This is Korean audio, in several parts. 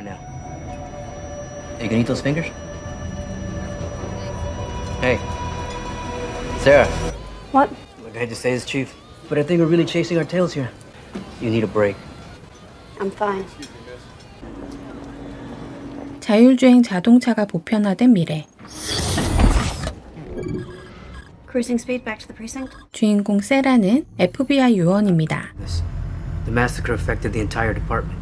right now. Are you gonna eat those fingers? Hey, Sarah. What? Look, I hate to say this, Chief, but I think we're really chasing our tails here. You need a break. I'm fine. 자율주행 자동차가 보편화된 미래. Cruising speed back to the precinct. 주인공 세라는 FBI 요원입니다. This, the massacre affected the entire department.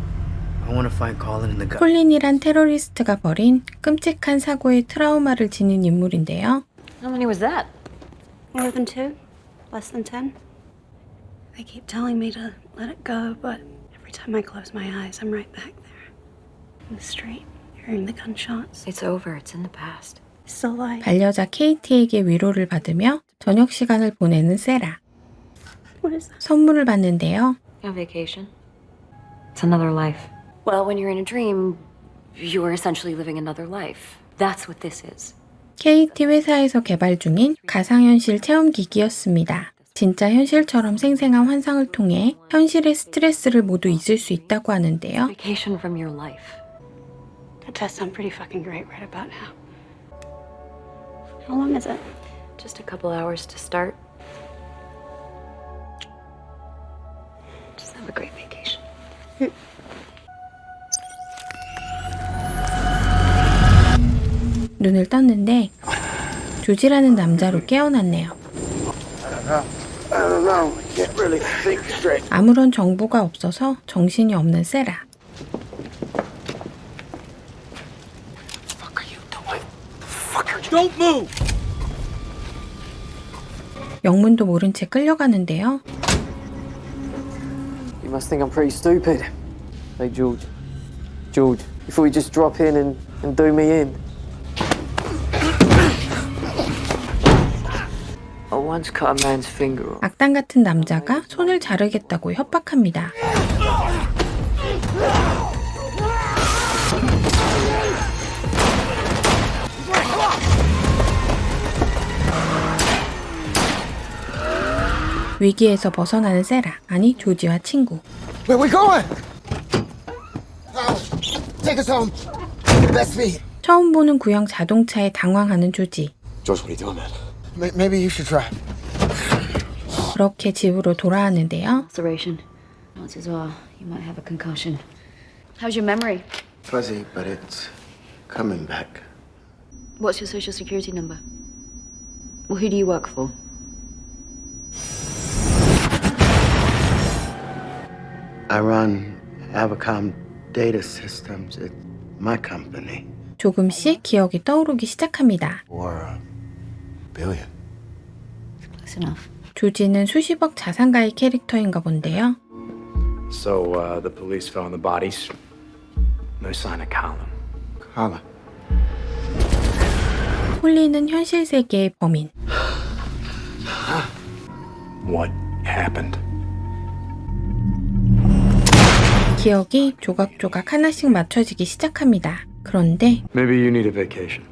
콜린이란 테러리스트가 벌인 끔찍한 사고의 트라우마를 지닌 인물인데요. How many was that? More than two? Less than ten? They keep telling me to let it go, but every time I close my eyes, I'm right back there. In the street, hearing the gunshots. It's over. It's in the past. Still alive. 반려자 케이티에게 위로를 받으며 저녁 시간을 보내는 세라. What is that? 선물을 받는데요. On vacation. It's another life. Well, when you're in a dream, you are essentially living another life. That's what this is. KT 회사에서 개발 중인 가상현실 체험기기였습니다. 진짜 현실처럼 생생한 환상을 통해 현실의 스트레스를 모두 잊을 수 있다고 하는데요. Vacation from your life. That does sound pretty fucking great right about now. How long is it? Just a couple hours to start. Just have a great vacation. 눈을 떴는데 조지라는 남자로 깨어났네요. 아무런 정보가 없어서 정신이 없는 세라. 영문도 모른 채 끌려가는데요. You must think I'm pretty stupid. Hey, George. George, thought you'd just drop in and, and do me in? 악당 같은 남자가 손을 자르겠다고 협박합니다. 위기에서 벗어나는 세라, 아니 조지와 친구. Where we going? Oh, take us home. Let's be. 처음 보는 구형 자동차에 당황하는 조지. George, what are you doing, man? Maybe you should try. 그렇게 집으로 돌아왔는데요. Ulceration. Once as well. You might have a concussion. How's your memory? Fuzzy, but it's coming back. What's your social security number? Well, who do you work for? I run Avacom Data Systems. It's my company. 조금씩 기억이 떠오르기 시작합니다. Billion. Close enough. 조지는 수십억 자산가의 캐릭터인가 본데요. So uh, the police found the bodies. No sign of Colin. Colin. 홀리는 현실 세계의 범인. What happened? 기억이 조각조각 하나씩 맞춰지기 시작합니다. 그런데 Maybe you need a vacation.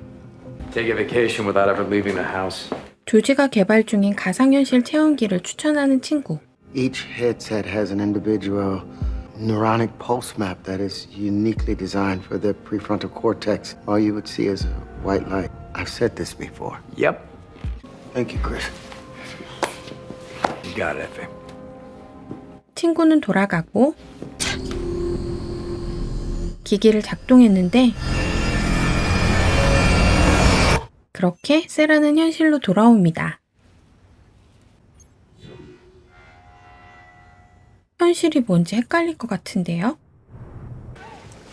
Take a vacation without ever leaving the house. 조지가 개발 중인 가상현실 체험기를 추천하는 친구. Each headset has an individual neuronic pulse map that is uniquely designed for the prefrontal cortex. All you would see is a white light. I've said this before. Yep. Thank you, Chris. You got it, Effie. 친구는 돌아가고 기기를 작동했는데 그렇게 세라는 현실로 돌아옵니다. 현실이 뭔지 헷갈릴 것 같은데요.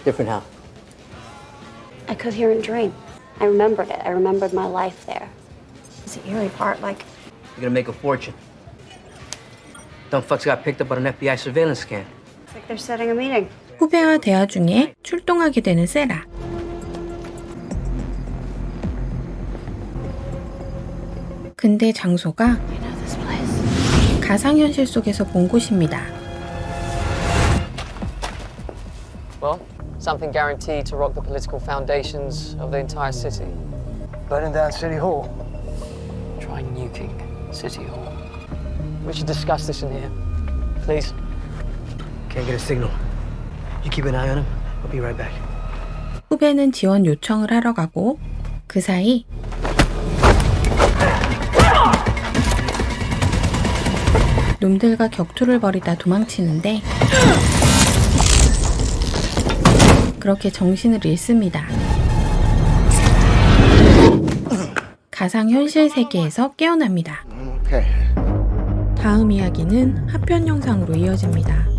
Different how? I could hear a dream. I remembered it. I remembered my life there. It's the eerie part, like You're gonna make a fortune. Dumb fucks got picked up on an FBI surveillance scan. it's like they're setting a meeting. 후배와 대화 중에 출동하게 되는 세라. 근데 장소가. 가상현실 속에서 본 곳입니다. Well, something guaranteed to rock the political foundations of the entire city. Burning down City Hall. Try nuking City Hall. We should discuss this in here. Please. Can't get a signal. You keep an eye on him. I'll be right back. 후배는 지원 요청을 하러 가고 그 사이 놈들과 격투를 벌이다 도망치는데 그렇게 정신을 잃습니다. 가상 현실 세계에서 깨어납니다. Okay. 다음 이야기는 하편 영상으로 이어집니다.